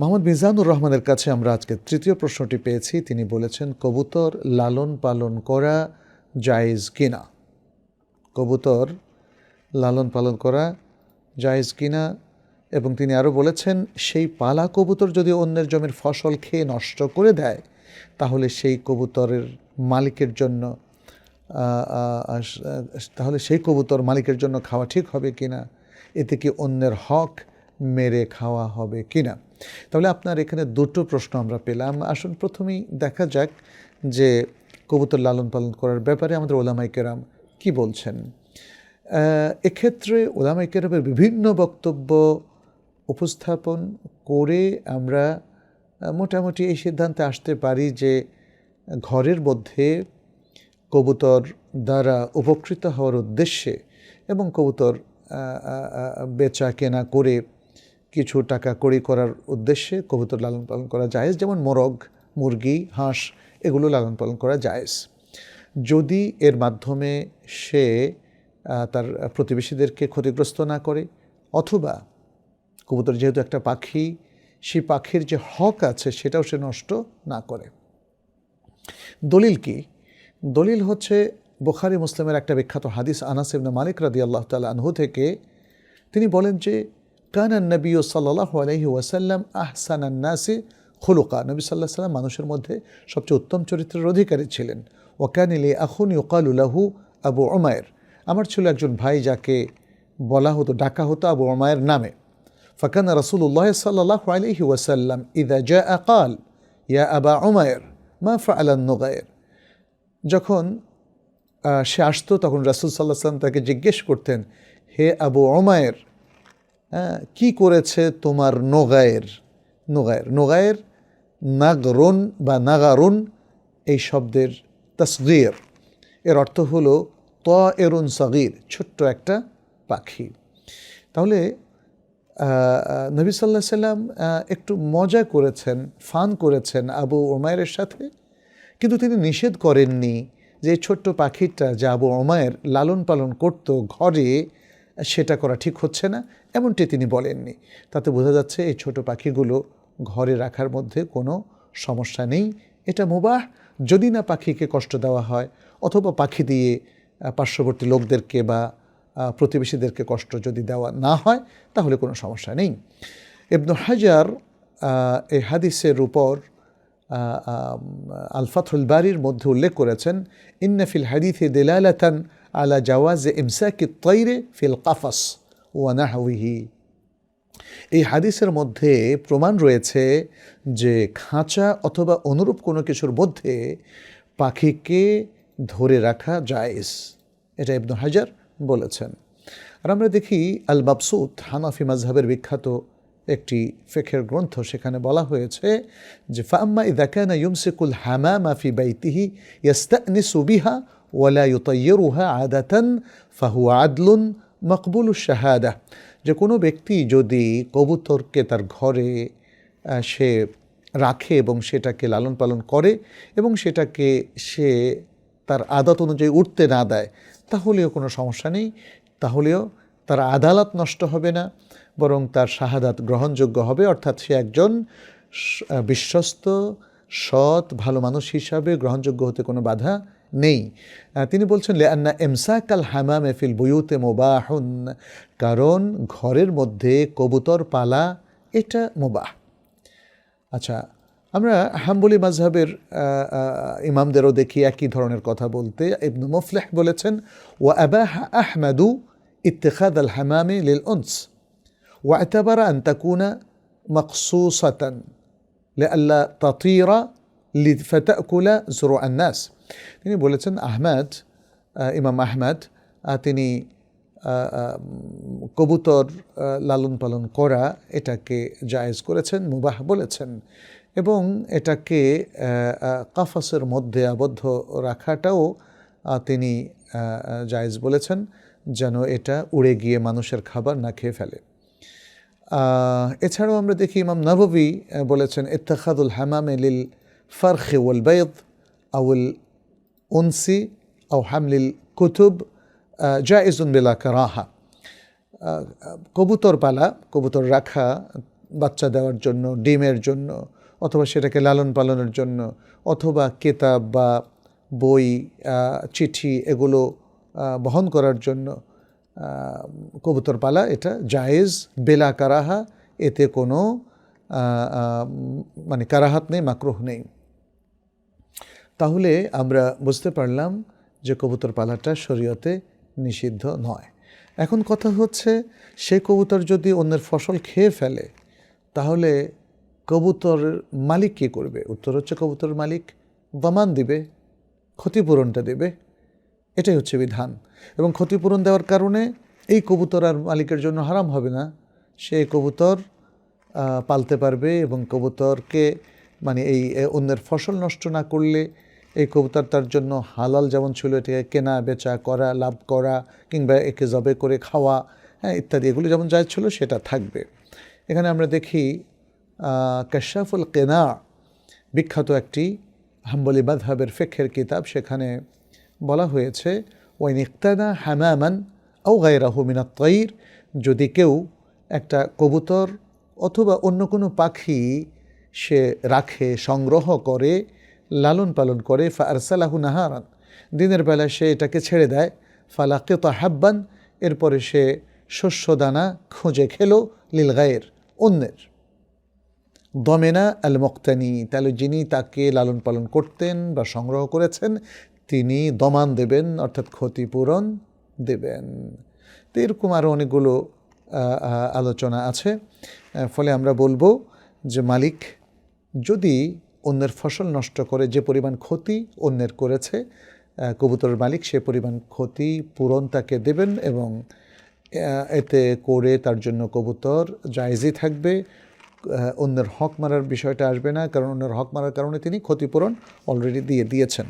মোহাম্মদ মিজানুর রহমানের কাছে আমরা আজকে তৃতীয় প্রশ্নটি পেয়েছি। তিনি বলেছেন, কবুতর লালন পালন করা জায়েজ কিনা? কবুতর লালন পালন করা জায়েজ কিনা? এবং তিনি আরও বলেছেন, সেই পালা কবুতর যদি অন্যের জমির ফসল খেয়ে নষ্ট করে দেয়, তাহলে সেই কবুতরের মালিকের জন্য তাহলে সেই কবুতর মালিকের জন্য খাওয়া ঠিক হবে কিনা? এতে কি অন্যের হক মেরে খাওয়া হবে কি না তাহলে আপনার এখানে দুটো প্রশ্ন আমরা পেলাম। আসুন প্রথমেই দেখা যাক যে কবুতর লালন পালন করার ব্যাপারে আমাদের ওলামাই কেরাম কী বলছেন। এক্ষেত্রে ওলামাই কেরামের বিভিন্ন বক্তব্য উপস্থাপন করে আমরা মোটামুটি এই সিদ্ধান্তে আসতে পারি যে ঘরের মধ্যে কবুতর দ্বারা উপকৃত হওয়ার উদ্দেশ্যে এবং কবুতর বেচা কেনা করে কিছু টাকা কড়ি করার উদ্দেশ্যে কবুতর লালন পালন করা জায়েজ, যেমন মোরগ, মুরগি, হাঁস, এগুলো লালন পালন করা জায়েজ। যদি এর মাধ্যমে সে তার প্রতিবেশীদেরকে ক্ষতিগ্রস্ত না করে, অথবা কবুতর যেহেতু একটা পাখি, সেই পাখির যে হক আছে সেটাও সে নষ্ট না করে। দলিল কি? দলিল হচ্ছে বোখারি মুসলিমের একটা বিখ্যাত হাদিস আনাস মালিক রাদি আল্লাহ তালা আনহু থেকে। তিনি বলেন যে কানান নবী সাল্লাহ আলহি ওয়াসাল্লাম আহসানান নাসি খুলুকা। নবী সাল্লাহ সাল্লাম মানুষের মধ্যে সবচেয়ে উত্তম চরিত্রের অধিকারী ছিলেন। ওকানিলে আখুন ইউকালুলাহু আবু ওমায়ের আমার ছিল একজন ভাই যাকে বলা হতো, ডাকা হতো আবু ওমায়ের নামে। ফকান রসুল্লাহ সাল্লাহ আলহি ওয়াসাল্লাম ইদা জা আকাল ইয়া আবা ওমায়ের মা ফালান নোগায়ের যখন সে আসতো, তখন রাসুল সাল্লাহ সাল্লাম তাকে জিজ্ঞেস করতেন, হে আবু ওমায়ের কী করেছে তোমার নোগায়ের? নোগায়ের নোগায়ের নাগরুন বা নাগারুন এই শব্দের তসগির। এর অর্থ হলো ত এরুন সগির, ছোট্ট একটা পাখি। তাহলে নবী সাল্লাহ সাল্লাম একটু মজা করেছেন, ফান করেছেন আবু ওমায়ের সাথে, কিন্তু তিনি নিষেধ করেননি যে ছোট্ট পাখিটা যা আবু ওমায়ের লালন পালন করত ঘরে সেটা করা ঠিক হচ্ছে না, এমনটি তিনি বলেননি। তাতে বোঝা যাচ্ছে এই ছোট পাখিগুলো ঘরে রাখার মধ্যে কোনো সমস্যা নেই। এটা মুবাহ, যদি না পাখিকে কষ্ট দেওয়া হয় অথবা পাখি দিয়ে পার্শ্ববর্তী লোকদেরকে বা প্রতিবেশীদেরকে কষ্ট যদি দেওয়া না হয়, তাহলে কোনো সমস্যা নেই। ইবনু হাজার এই হাদিসের উপর আল ফাথুল বারির মধ্যে উল্লেখ করেছেন ইন্নফিল হাদিথে দিলালাতান আলা জাওয়াজে ইমসাকি তৈরে ফিল কাফাস ওয়ানাহাউহি এই হাদিসের মধ্যে প্রমাণ রয়েছে যে খাঁচা অথবা অনুরূপ কোনো কিছুর মধ্যে পাখিকে ধরে রাখা জায়েজ। এটা ইবনু হাজার বলেছেন। আর আমরা দেখি আল মাবসুদ হানাফি মাজহাবের বিখ্যাত একটি ফেখের গ্রন্থ, সেখানে বলা হয়েছে যে ফাম্মা ইদাকানা ইউমসিকুল হামামা ফি বাইতিহি ইয়াস্তানিসু বিহা ওয়ালা ইউতাইয়িরুহা আদাতান ফাহু আদলুন মকবুল শাহাদা যে কোনো ব্যক্তি যদি কবুতরকে তার ঘরে সে রাখে এবং সেটাকে লালন পালন করে এবং সেটাকে সে তার আদাত অনুযায়ী উঠতে না দেয়, তাহলেও কোনো সমস্যা নেই। তাহলেও তার আদালত নষ্ট হবে না, বরং তার শাহাদাত গ্রহণযোগ্য হবে। অর্থাৎ সে একজন বিশ্বস্ত, সৎ, ভালো মানুষ হিসাবে গ্রহণযোগ্য হতে কোনো বাধা নেই আহ, তিনি বলছেন লেআন্না এমসাকাল হামাম এফিল বুয়ুতে মোবাহুন কারণ ঘরের মধ্যে কবুতর পালা এটা মোবাহ আচ্ছা আমরা হাম্বলি মাজহাবের আহ, আহ, ইমামদেরও দেখি একই ধরনের কথা বলতে ইবনু মুফলেহ বলেছেন ও আবাহ আহমাদু ইত্তেখাদ আল হামামি লিল উনস واعتبر أن تكون مقصوصة لئلا تطير ফেতাকুলা জোরো আন্নাস তিনি বলেছেন আহমেদ ইমাম আহমেদ তিনি কবুতর লালন পালন করা এটাকে জায়েজ করেছেন মুবাহ বলেছেন এবং এটাকে কাফাসের মধ্যে আবদ্ধ রাখাটাও তিনি জায়েজ বলেছেন যেন এটা উড়ে গিয়ে মানুষের খাবার না খেয়ে ফেলে। এছাড়াও আমরা দেখি ইমাম নববী বলেছেন, ইত্তাখাদুল হামামে লিল ওয়াল বাইদ আউল উনসি আও হামলিল কুতুব জাইজুন বেলা কারাহা কবুতর পালা, কবুতর রাখা, বাচ্চা দেওয়ার জন্য, ডিমের জন্য, অথবা সেটাকে লালন পালনের জন্য, অথবা কেতাব বা বই চিঠি এগুলো বহন করার জন্য কবুতর পালা এটা জায়েজ বেলা কারাহা। এতে কোনো মানে কারাহাত নেই, মাকরুহ নেই। তাহলে আমরা বুঝতে পারলাম যে কবুতর পালাটা শরীয়তে নিষিদ্ধ নয়। এখন কথা হচ্ছে, সে কবুতর যদি অন্যের ফসল খেয়ে ফেলে, তাহলে কবুতর মালিক কী করবে? উত্তর হচ্ছে কবুতর মালিক। দমান দিবে, ক্ষতিপূরণটা দেবে। এটাই হচ্ছে বিধান। এবং ক্ষতিপূরণ দেওয়ার কারণে এই কবুতর আর মালিকের জন্য হারাম হবে না। সে কবুতর পালতে পারবে এবং কবুতরকে মানে এই অন্যের ফসল নষ্ট না করলে এই কবুতর তার জন্য হালাল যেমন ছিল, এটাকে কেনা, বেচা, করা, লাভ করা, কিংবা একে জবে করে খাওয়া হ্যাঁ ইত্যাদি, এগুলো যেমন যা ছিল সেটা থাকবে। এখানে আমরা দেখি কাশাফুল কেনা বিখ্যাত একটি হাম্বলি মাধহাবের ফেখের কিতাব। সেখানে বলা হয়েছে, ওয়াইন ইকতানা হামামান ও গায়রাহু মিনাত তৈর যদি কেউ একটা কবুতর অথবা অন্য কোনো পাখি সে রাখে, সংগ্রহ করে লালন পালন করে ফা আরসালাহু নাহারান। দিনের বেলা সে এটাকে ছেড়ে দেয় ফালাকে হাব্বান, এরপরে সে শস্যদানা খুঁজে খেলো লিল গায়ের অন্যের। দমেনা আল মক্তানি তাহলে যিনি তাকে লালন পালন করতেন বা সংগ্রহ করেছেন, তিনি দমান দেবেন, অর্থাৎ ক্ষতিপূরণ দেবেন। তো এরকম আরও অনেকগুলো আলোচনা আছে। ফলে আমরা বলব যে মালিক যদি অন্যের ফসল নষ্ট করে যে পরিমাণ ক্ষতি অন্যের করেছে কবুতরের মালিক সে পরিমাণ ক্ষতি পূরণ তাকে দেবেন এবং এতে করে তার জন্য কবুতর জায়জি থাকবে। অন্যের হক মারার বিষয়টা আসবে না, কারণ অন্যের হক মারার কারণে তিনি ক্ষতিপূরণ অলরেডি দিয়ে দিয়েছেন।